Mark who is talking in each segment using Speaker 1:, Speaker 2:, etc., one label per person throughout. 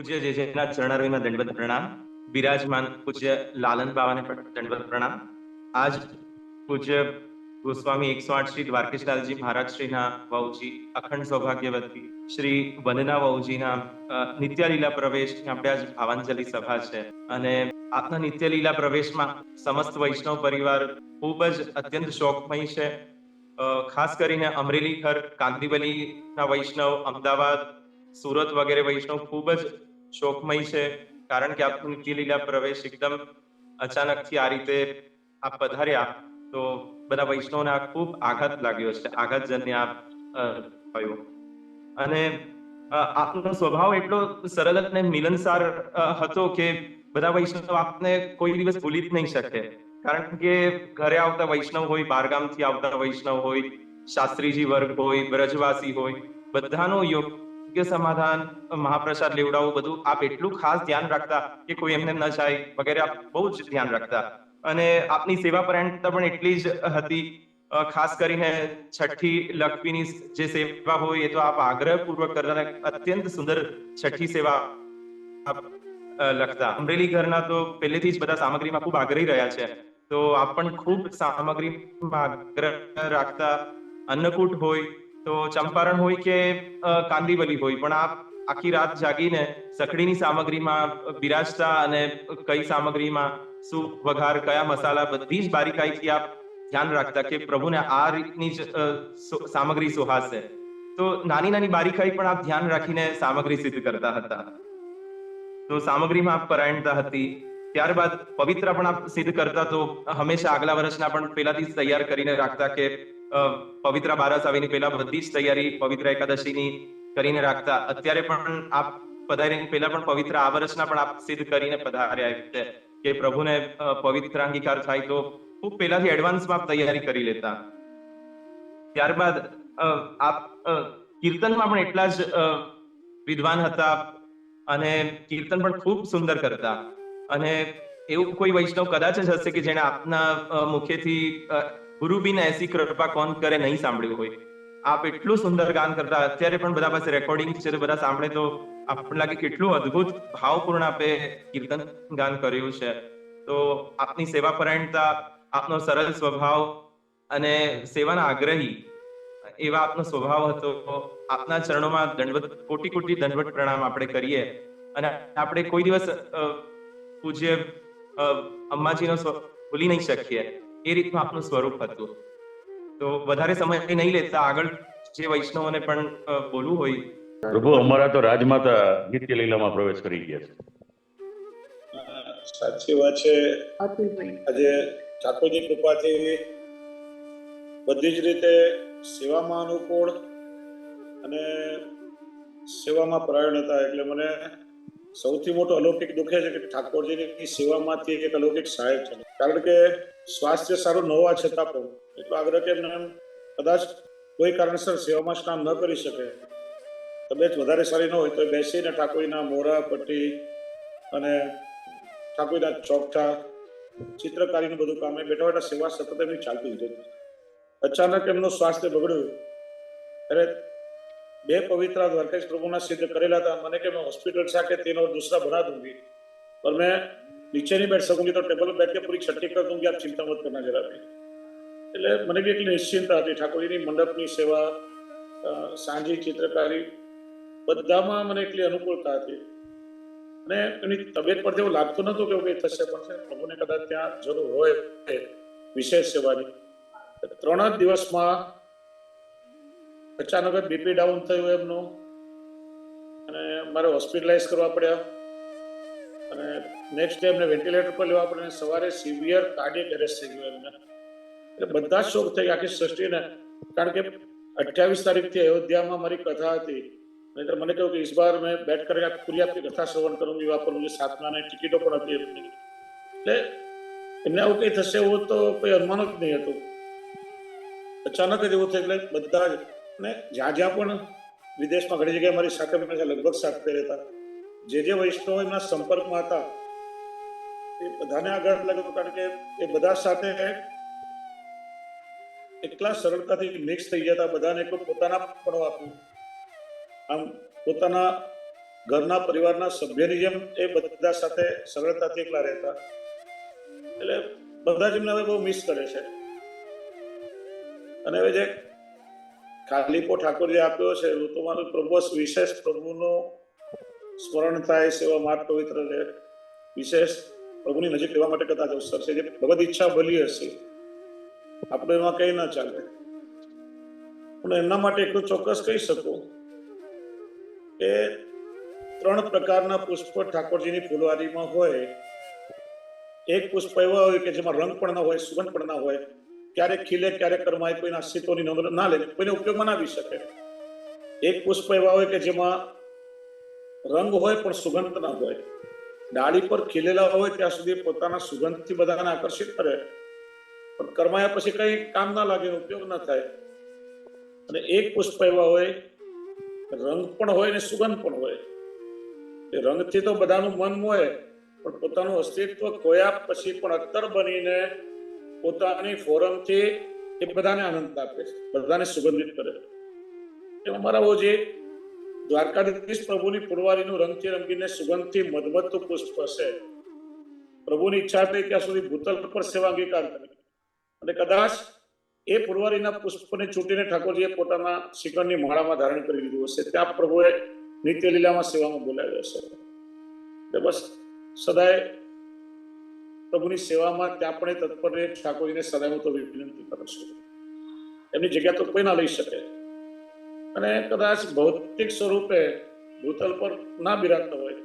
Speaker 1: પૂજ્ય જે જેના ચરણારવિંદમાં દંડવત પ્રણામ, બિરાજમાન પૂજ્ય લાલન બાવાને દંડવત પ્રણામ. આજ પૂજ્ય ગોસ્વામી એકસો આઠ શ્રી દ્વારકેશલાલજી મહારાજ શ્રીના વહુજી અખંડ સૌભાગ્યવતી શ્રી વંદના વહુજીના નિત્યલીલા પ્રવેશ આપણે આજ ભાવાંજલિ સભા છે. અને આપના નિત્યલીલા પ્રવેશમાં સમસ્ત વૈષ્ણવ પરિવાર ખૂબ જ અત્યંત શોકમય છે. ખાસ કરીને અમરેલી ઘર કાંદીવલીના વૈષ્ણવ, અમદાવાદ, સુરત વગેરે વૈષ્ણવ ખૂબ જ શોકમય છે કારણ કે આપનું નિત્યલીલા પ્રવેશ એકદમ અચાનકથી આ રીતે આપ પધાર્યા તો બધા વૈષ્ણવને આ ખૂબ આઘાત લાગ્યો છે આઘાતજન્ય આ અ, થયો. અને આપનો સ્વભાવ એટલો સરળ અને મિલનસાર હતો કે બધા વૈષ્ણવ આપને કોઈ દિવસ ભૂલી જ નહીં શકે. કારણ કે ઘરે આવતા વૈષ્ણવ હોય બારગામથી આવતા વૈષ્ણવ હોય શાસ્ત્રીજી વર્ગ હોય બ્રજવાસી હોય બધાનો યોગ્ય સમાધાન, મહાપ્રસાદ લેવડાવવું બધું આપ એટલું ખાસ ધ્યાન રાખતા કે કોઈ એમને ન જાય, વગેરે આપ બહુ જ ધ્યાન રાખતા. અને આપની સેવા પરાયણતા પણ એટલી જ હતી. ખાસ કરીને છઠ્ઠી લક્ષ્મીની જે સેવા હોય એ તો આપ આગ્રહપૂર્વક કરતા અત્યંત સુંદર છઠ્ઠી સેવા આપ લખતા. અમરેલી ઘરના તો પહેલેથી જ બધા સામગ્રીમાં ખૂબ આગ્રહી રહ્યા છે. તો આપ પણ ખૂબ સામગ્રીમાં આગ્રહ રાખતા. અન્નકૂટ હોય તો ચંપારણ હોય કે કાંદીવલી હોય, પણ આપ આખી રાત જાગીને સખડીની સામગ્રીમાં બિરાજતા અને કઈ સામગ્રીમાં શું વઘાર, કયા મસાલા બધી જ બારીકાઈથી આપ ધ્યાન રાખતા કે પ્રભુને આ રીતની જ સામગ્રી સુહાશે. તો નાની નાની બારીકાઈ પણ આપ ધ્યાન રાખીને સામગ્રી સિદ્ધ કરતા હતા. તો સામગ્રીમાં આપ પરાયણતા હતી. ત્યારબાદ પવિત્ર પણ આપ સિદ્ધ કરતા તો હંમેશા આગલા વર્ષના પણ પહેલાથી તૈયાર કરીને રાખતા કે પવિત્ર બારસ આવીને પહેલા બધી જ તૈયારી પવિત્ર એકાદશીની કરીને રાખતા. અત્યારે પણ આપ પધારીને પહેલા પણ પવિત્ર આ વર્ષના પણ આપ સિદ્ધ કરીને પધાર્યા છે કે પ્રભુને પવિત્ર અંગીકાર થાય તો ખૂબ પહેલાથી એડવાન્સમાં તૈયારી કરી લેતા. ત્યારબાદ આપ કીર્તનમાં પણ એટલા જ વિદ્વાન હતા અને કીર્તન પણ ખૂબ સુંદર કરતા. અને એવું કોઈ વૈષ્ણવ કદાચ જ હશે કે જેણે આપના મુખેથી અ, ગુરુ બિન એસી કૃપા કોણ કરે નહીં સાંભળ્યું હોય. આપ એટલું સુંદર ગાન કરતા અત્યારે પણ બધા પાસે રેકોર્ડિંગ છે બધા સાંભળે તો આપણને લાગે કેટલું અદ્ભુત ભાવપૂર્ણ આપે કીર્તન ગાન કર્યું છે. તો આપની સેવા પરાયણતા આપનો સરળ સ્વભાવ અને સેવાના આગ્રહી એવા આપનો સ્વભાવ હતો. આપના ચરણોમાં દંડવત કોટી કોટી દંડવત પ્રણામ આપણે કરીએ. અને આપણે કોઈ દિવસ પૂજ્ય અંબાજીનો ભૂલી નહીં શકીએ. એ રીતનું આપનું સ્વરૂપ હતું. તો વધારે સમય નહીં લેતા આગળ જે વૈષ્ણવને પણ બોલવું હોય.
Speaker 2: પ્રભુ અમારા તો રાજમાતા નિત્ય લીલામાં પ્રવેશ કરી ગયા છે.
Speaker 3: સાચી વાત છે.
Speaker 4: અતુલભાઈ.
Speaker 3: આજે ઠાકોરજી કૃપાથી બધી જ રીતે સેવામાં અનુકૂળ અને સેવામાં પરાયણ હતા એટલે મને સૌથી મોટો અલૌકિક દુઃખ છે કે ઠાકોરજીની સેવામાંથી એક અલૌકિક સહાય છે. કારણ કે સ્વાસ્થ્ય સારું ન હોવા છતાં પણ, એટલો આગ્રહ કે કદાચ કોઈ કારણસર સેવામાં સ્નાન ન કરી શકે. તબિયત વધારે સારી ન હોય તો બેસીને ઠાકોરીના મોરા, પટ્ટી અને ઠાકોરીના ચોકઠા, ચિત્રકારીનું બધું કામ એ બેઠા બેઠા સેવા સતત એમની ચાલતી જ હતી અચાનક એમનું સ્વાસ્થ્ય બગડ્યું, ત્યારે બે પવિત્ર દ્વારકેશ પ્રભુના સિદ્ધ કરેલા હતા મને કે मैं हॉस्पिटल से आके तीन और दूसरा बना दूंगी और मैं नीचे नहीं बैठ सकूंगी तो टेबल पर बैठ के पूरी छट्टी कर दूंगी आप चिंता मत करना जरा भी એટલે મને બી એટલી નિશ્ચિંતા હતી ઠાકોરજીની મંડપની સેવા અ, સાંજી ચિત્રકારી બધામાં મને એટલી અનુકૂળતા હતી અને એની તબિયત પરથી એવું લાગતું નતું કે એવું કંઈ થશે પણ છે પ્રભુને કદાચ ત્યાં જરૂર હોય એ વિશેષ સેવાની ત્રણ જ દિવસમાં અચાનક જ બીપી ડાઉન થયું એમનું. અને મારે હોસ્પિટલાઇઝ કરવા પડ્યા. અને નેક્સ્ટ ડે એમને વેન્ટિલેટર પર લેવા પડ્યા સવારે સિવિયર કાર્ડિયક એરેસ્ટ થઈ ગયો એમને. એટલે બધા જ શોખ થઈ ગયા, આખી સૃષ્ટિને કારણ કે અઠ્યાવીસ તારીખથી અયોધ્યામાં મારી કથા હતી. નહીતર મને કહ્યું કે ઇસ બાર મેં બેઠ કરીને પૂરી આપી કથા શ્રવણ કરું એવા પર મુજબ ટિકિટો પણ હતી એમની. એટલે એમને આવું કંઈ થશે એવું તો કોઈ અનુમાન જ નહીં હતું. અચાનક જ એવું થયું, એટલે બધા જ ને જ્યાં જ્યાં પણ વિદેશમાં ઘણી જગ્યાએ મારી સાથે લગભગ સાથે રહેતા, જે જે વૈષ્ણવ એમના સંપર્કમાં હતા, એ બધાને આગળ લાગ્યું કારણ કે એ બધા સાથે એટલા સરળતાથી મિક્સ થઈ ગયા હતા, બધાને એટલું પોતાના પણ આપ્યું આમ પોતાના ઘરના પરિવારના સભ્યની જેમ એ બધા સાથે સરળતાથી એકલા રહેતા. એટલે બધા જ એમને હવે બહુ મિસ કરે છે. અને હવે જે ખાલીપો ઠાકોરજી આપ્યો છે એવું તો મારું પ્રભુ વિશેષ પ્રભુનું સ્મરણ થાય સેવા માર્ગ પવિત્ર રહે વિશેષ પ્રભુની નજીક રહેવા માટે કદાચ અવસર છે, જે ભગવદ ઈચ્છા ભલી હશે. આપણે એમાં કઈ ના ચાલે. પણ એમના માટે એટલું ચોક્કસ કહી શકું કે ત્રણ પ્રકારના પુષ્પ ઠાકોરજીની ફૂલવારીમાં હોય. એક પુષ્પ એવા હોય કે જેમાં રંગ પણ ના હોય, સુગંધ પણ ના હોય. ક્યારેક ખીલે ક્યારેક કરમાય, કોઈના અસ્તિત્વની નોંધ ના લે, કોઈને ઉપયોગમાં ના શકે. એક પુષ્પ એવા હોય કે જેમાં રંગ હોય પણ સુગંધ ના હોય. ડાળી પર ખીલેલા હોય ત્યાં સુધી પોતાના સુગંધથી બધાને આકર્ષિત કરે. પણ કરમાયા પછી કઈ કામ ના લાગે, ઉપયોગ ના થાય. અને એક પુષ્પ એવા હોય, રંગ પણ હોય ને સુગંધ પણ હોય. એ રંગથી તો બધાનું મન હોય પણ પોતાનું અસ્તિત્વ ખોયા પછી પણ અત્તર બનીને પોતાની ફોરમથી એ બધાને આનંદ આપે છે, બધાને સુગંધિત કરે એમાં મારા જે દ્વારકાધીશ પ્રભુની પુરવારીનું રંગથી રંગીને સુગંધથી મધમતું પુષ્પ હશે. પ્રભુની ઈચ્છા થઈ ત્યાં સુધી ભૂતલ પર સેવા અંગીકાર કરી. અને કદાચ એ પુરવારીના પુષ્પને ચૂંટીને ઠાકોરજીએ પોતાના શિખરની માળામાં ધારણ કરી લીધું હશે, ત્યાં પ્રભુએ નિત્ય લીલામાં સેવામાં બોલાવ્યો હશે. બસ, સદાય પ્રભુની સેવામાં ત્યાં પણ એ તત્પર રહે ઠાકોરજીને સદાય હું તો વિનંતી કરું છું. એમની જગ્યા તો કોઈ ના લઈ શકે. અને કદાચ ભૌતિક સ્વરૂપે ભૂતલ પર ના બિરાજતો હોય,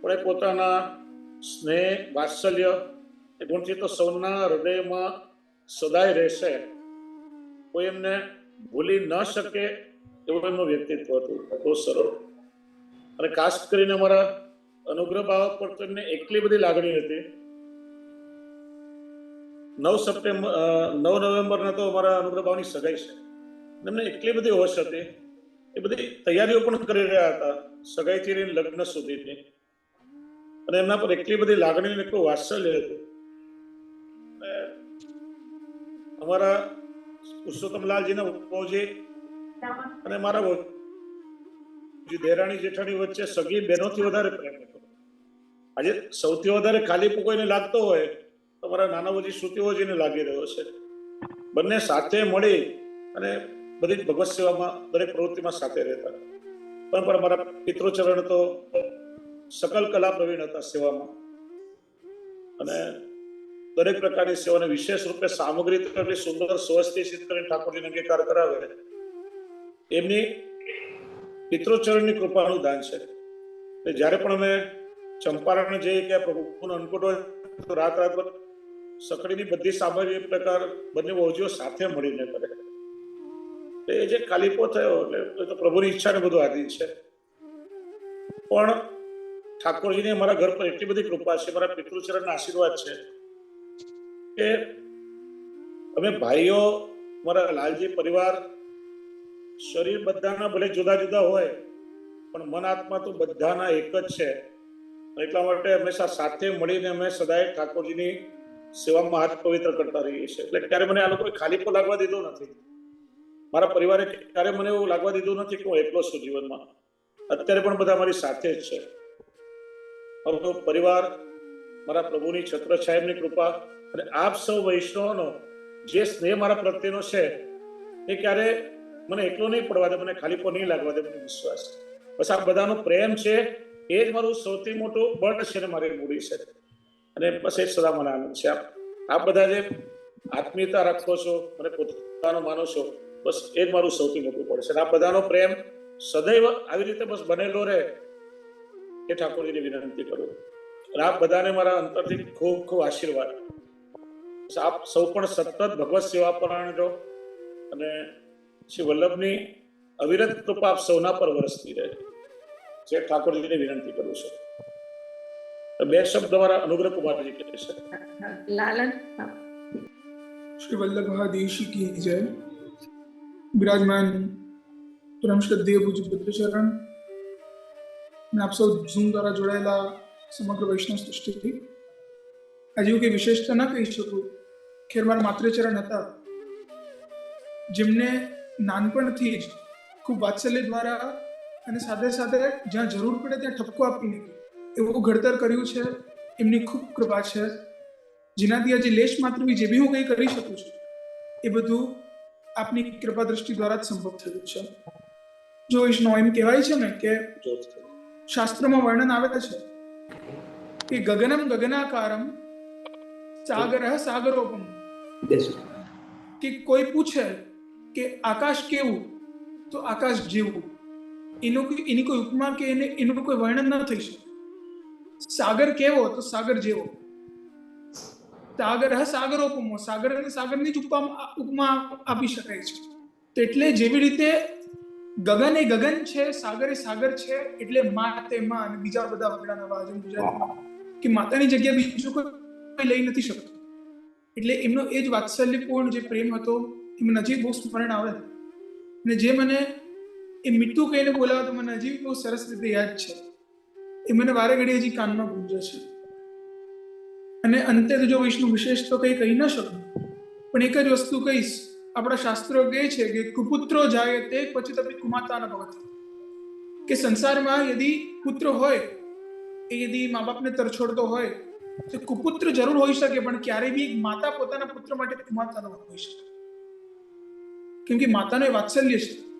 Speaker 3: પણ એ પોતાના સ્નેહ, વાત્સલ્ય, એ ગુણથી તો સૌના હૃદયમાં સદાય રહેશે. કોઈ એમને ભૂલી ન શકે એવું એમનું વ્યક્તિત્વ હતું. બહુ સરળ. અને ખાસ કરીને અમારા અનુગ્રહ બાબત પર તો એમને એટલી બધી લાગણી હતી નવ સપ્ટેમ્બર નવ નવેમ્બરના તો અમારા અનુગ્રહ સગાઈ છે. એમને એટલી બધી હોશ હતી. એ બધી તૈયારીઓ પણ કરી રહ્યા હતા, સગાઈથી લઈને લગ્ન સુધીની. અને એમના પર એટલી બધી લાગણી ને એટલું વાત્સલ્ય હતું. અમારા પુરુષોત્તમલાલજીના ઉપજી અને મારા દેરાણી જેઠાણી વચ્ચે સગી બહેનોથી વધારે પ્રેમ હતો. આજે સૌથી વધારે ખાલી કોઈને લાગતો હોય તો મારા નાના વજી શ્રુતિઓજીને લાગી રહ્યો છે. બંને સાથે મળી અને બધી જ ભગવત સેવામાં દરેક પ્રવૃત્તિમાં સાથે રહેતા. પણ પણ મારા પિતૃચરણ તો સકલ કલા પ્રવીણ હતા સેવામાં. અને દરેક પ્રકારની સેવાને વિશેષ રૂપે સામગ્રી એટલી સુંદર સ્વસ્તિશિત કરીને ઠાકોરજીને અંગીકાર કરાવે. એમની પિતૃચરણની કૃપાનું દાન છે. જ્યારે પણ અમે ચંપારણ જઈએ કે પ્રભુનો અન્નકૂટ હોય, તો રાત રાત સકડીની બધી સામગ્રી પ્રકાર બંને વહુજીઓ સાથે મળીને કરે. એ જે કાલીપો થયો એટલે એ તો પ્રભુની ઈચ્છાને બધું આધીન છે. પણ ઠાકોરજીની અમારા ઘર પર એટલી બધી કૃપા છે, મારા પિતૃચરણના આશીર્વાદ છે કે અમે ભાઈઓ, મારા લાલજી પરિવાર, શરીર બધાના ભલે જુદા જુદા હોય, પણ મન આત્મા તો બધાના એક જ છે. એટલા માટે હંમેશા સાથે મળીને અમે સદાય ઠાકોરજીની સેવામાં હાથ પવિત્ર કરતા રહીએ છીએ. એટલે ક્યારે મને આ લોકોએ ખાલીપો લાગવા દીધો નથી. મારા પરિવારે ક્યારે મને એવું લાગવા દીધું નથી કે હું એકલો છું જીવનમાં. અત્યારે પણ બધા મારી સાથે જ છે. મારો પરિવાર, મારા પ્રભુની છત્ર સાહેબની કૃપા અને આપ સૌ વૈષ્ણવનો જે સ્નેહ મારા પ્રત્યેનો છે, એ ક્યારે મને એકલો નહીં પડવા દે, મને ખાલી પર નહીં લાગવા દે, મને વિશ્વાસ બસ આ બધાનો પ્રેમ છે, એ જ મારું સૌથી મોટું બળ છે ને મારી મૂડી છે. અને બસ એ આનંદ છે આપ આપ બધા જે આત્મીયતા રાખો છો અને પોતાનો માનો છો, બસ એ જ મારું સૌથી મોટું પડે છે. આ બધાનો પ્રેમ સદૈવ આવી રીતે બસ બનેલો રહે એ ઠાકોરજીને વિનંતી કરું. અને આપ બધાને મારા અંતરથી ખૂબ ખૂબ આશીર્વાદ. આપ સૌ પણ સતત ભગવત સેવા પરાયણ રહો અને શ્રી વલ્લભની અવિરત કૃપા આપ સૌના પર વરસતી રહે. જે ઠાકોરજીને વિનંતી કરું છું. બે શબ્દ મારા અનુગ્રહ કુમારજી કહે છે
Speaker 4: લાલન
Speaker 5: શ્રી વલ્લભાદેશી કી જય. બિરાજમાન પરમ શ્રદ્ધેય પૂજ્ય પુત્રચરણ અને આપ સૌ ઝૂમ દ્વારા જોડાયેલા સમગ્ર વૈષ્ણવ સૃષ્ટિથી. આજે હું કંઈ વિશેષતા ન કહી શકું. ખેર મારા માતૃચરણ હતા. જેમને નાનપણથી જ ખૂબ વાત્સલ્ય દ્વારા અને સાથે સાથે જ્યાં જરૂર પડે ત્યાં ઠપકો આપીને એવું ઘડતર કર્યું છે? એમની ખૂબ કૃપા છે. જેનાથી આજે લેશ માત્ર જે બી હું કંઈ કરી શકું છું એ બધું આપની કૃપા દ્રષ્ટિ દ્વારા જ સંભવ થયું છે. જો વૈષ્ણવ એમ કહેવાય છે ને કે શાસ્ત્રમાં વર્ણન આવે છે કે ગગનમ ગગનાકારમ સાગર સાગરોપમ. કે કોઈ પૂછે કે આકાશ કેવું તો આકાશ જેવું. એનું એની કોઈ ઉપમા કે એને એનું કોઈ વર્ણન ન થઈ શકે. સાગર કેવો તો સાગર જેવો. સાગર સાગરોપમો સાગર અને સાગરની જ ઉપમા ઉપમા આપી શકાય છે. તો એટલે જેવી રીતે ગગન એ ગગન છે સાગર એ સાગર છે એટલે મા તે માં અને બીજા બધા વગડાના વાજન ગુજરાતીમાં કે માતાની જગ્યા બીજું કોઈ લઈ નથી શકતું. એટલે એમનો એ જ વાત્સલ્યપૂર્ણ જે પ્રેમ હતો એ મને હજી બહુ સ્મરણ આવે. અને જે મને એ મીઠું કહીને બોલાવે તો મને હજી બહુ સરસ રીતે યાદ છે. એ મને વારે ઘડી હજી કાનમાં ગુંજે છે. અને અંતે તો જો વિષ્ણુ વિશેષ તો કંઈ કહી ન શકું. પણ એક જ વસ્તુ કહીશ, આપણા શાસ્ત્રો કહે છે કે કુપુત્રો જાય તે પછી તમે કુમાતા ન ભવતી. કે સંસારમાં યદિ પુત્ર હોય, એ યદિ મા બાપને તરછોડતો હોય, તો કુપુત્ર જરૂર હોઈ શકે, પણ ક્યારેય બી માતા પોતાના પુત્ર માટે કુમાતા ન હોઈ શકે. કેમ કે માતાનો એ વાત્સલ્ય છે.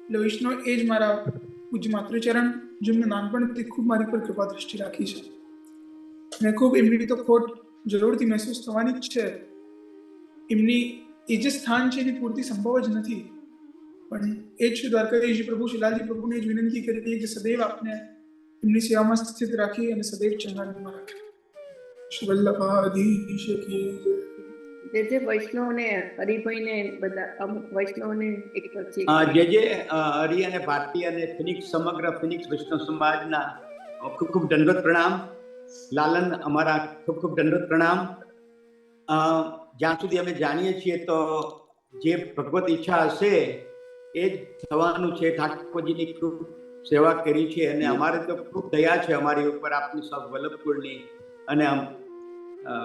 Speaker 5: એટલે વિષ્ણુ એ જ મારા પૂજ્ય માતૃચરણ, જેમને નાનપણથી ખૂબ મારી પર કૃપા દ્રષ્ટિ રાખી છે. અને ખૂબ એમની તો ખોટ જરૂરથી મહેસૂસ થવાની જ છે. એમની એ જે સ્થાન છે એની પૂર્તિ સંભવ જ નથી. પણ એ જ દ્વારકાધીશ પ્રભુ શિલાજી પ્રભુને જ વિનંતી કરી હતી કે સદૈવ આપને એમની સેવામાં સ્થિત રાખી અને સદૈવ ચંગાણીમાં રાખે. શ્રી વલ્લભાધીશ કી.
Speaker 4: જે જે વૈષ્ણવને, હરિભાઈને બધા, અમુક વૈષ્ણવને એક પછી
Speaker 6: જે જે હરિ અને ભારતી અને ફિનિક્સ, સમગ્ર ફિનિક્સ વૈષ્ણવ સમાજના ખૂબ ખૂબ દંડવત પ્રણામ. લાલન, અમારા ખૂબ ખૂબ દંડવત પ્રણામ. જ્યાં સુધી અમે જાણીએ છીએ તો જે ભગવત ઈચ્છા હશે, એ જ થવાનું છે. ઠાકોરજીની ખૂબ સેવા કરી છે અને અમારે તો ખૂબ દયા છે અમારી ઉપર આપની સૌ વલ્લભપુરની અને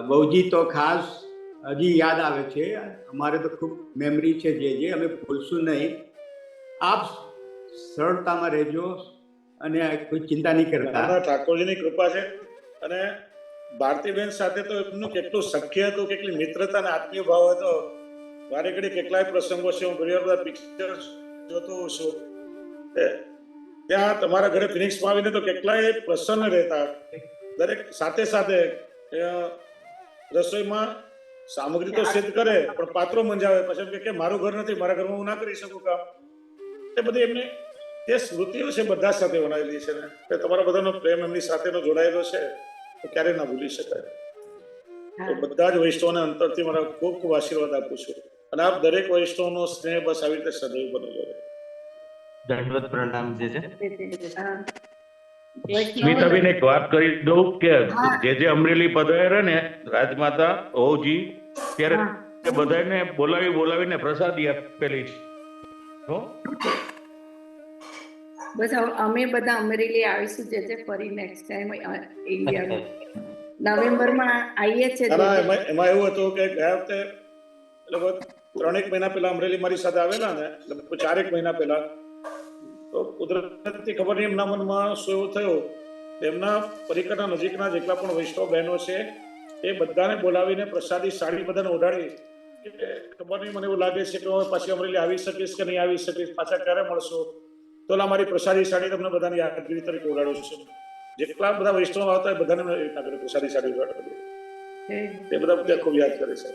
Speaker 6: બહુજી તો ખાસ હજી યાદ આવે છે, અમારે તો ખૂબ મેમરી છે જે જે, અમે ભૂલશું નહીં. આપ સરળતામાં રહેજો અને કોઈ ચિંતા નહીં કરતા.
Speaker 3: ઠાકોરજીની કૃપા છે અને ભારતીબેન સાથે તો એમનું કેટલું સખ્ય હતું, કેટલી મિત્રતા અને આત્મીય ભાવ હતો. વારે ઘડી કેટલાય પ્રસંગો છે, હું ઘણી બધા પિક્ચર જોતો છું. ત્યાં તમારા ઘરે ફિનિક્સમાં આવીને તો કેટલાય પ્રસન્ન રહેતા. દરેક સાથે સાથે રસોઈમાં સામગ્રી તો સિદ્ધ કરે પણ પાત્રો મંજાવે. પછી કે મારું ઘર નથી મારા ઘરમાં હું ના કરી શકું કામ? એ બધી એમની જે સ્મૃતિઓ છે બધા સાથે બનાવેલી છે ને. કે તમારા બધાનો પ્રેમ એમની સાથેનો જોડાયેલો છે તો ક્યારેય ના ભૂલી શકાય. તો બધા જ વૈષ્ણવને અંતરથી મારા ખૂબ ખૂબ આશીર્વાદ આપું છું. અને આપ દરેક વૈષ્ણવનો સ્નેહ બસ આવી રીતે સદૈવ બનેલો રહે.
Speaker 1: દંડવત પ્રણામ જે છે.
Speaker 4: હા.
Speaker 2: સ્મિતાબેન એક વાત કરી દઉં કે જે જે અમરેલી પધારે ને રાજમાતા ઓજી ત્યારે તે બધાને બોલાવી બોલાવીને પ્રસાદી આપેલી છે. હો?
Speaker 4: બસ અમે બધા અમરેલી આવીશું જે જે ફરી નેક્સ્ટ ટાઈમ ઇન્ડિયા નવેમ્બરમાં આવીએ છે
Speaker 3: એમાં એવું હતું કે ગયા વખતે લગભગ ત્રણેક મહિના પહેલા અમરેલી મારી સાથે આવેલા ને ચારેક મહિના પહેલા તો કુદરતથી ખબર નહીં એમના મનમાં શું એવું થયું? કે એમના પરિકરના નજીકના જેટલા પણ વૈષ્ણવ બહેનો છે એ બધાને બોલાવીને પ્રસાદી સાડી બધાને ઓઢાડી ખબર નહીં મને એવું લાગે છે કે હું પાછી અમરેલી આવી શકીશ કે નહીં આવી શકીશ પાછા ક્યારે મળશો? તો મારી પ્રસાદી સાડી તમને બધાની યાદગીરી તરીકે ઓઢાડું છું. જેટલા બધા વૈષ્ણવ આવતા હોય બધાને પ્રસાદી સાડી ઓઢાડેલી એ બધા બધા ખૂબ યાદ કરે છે.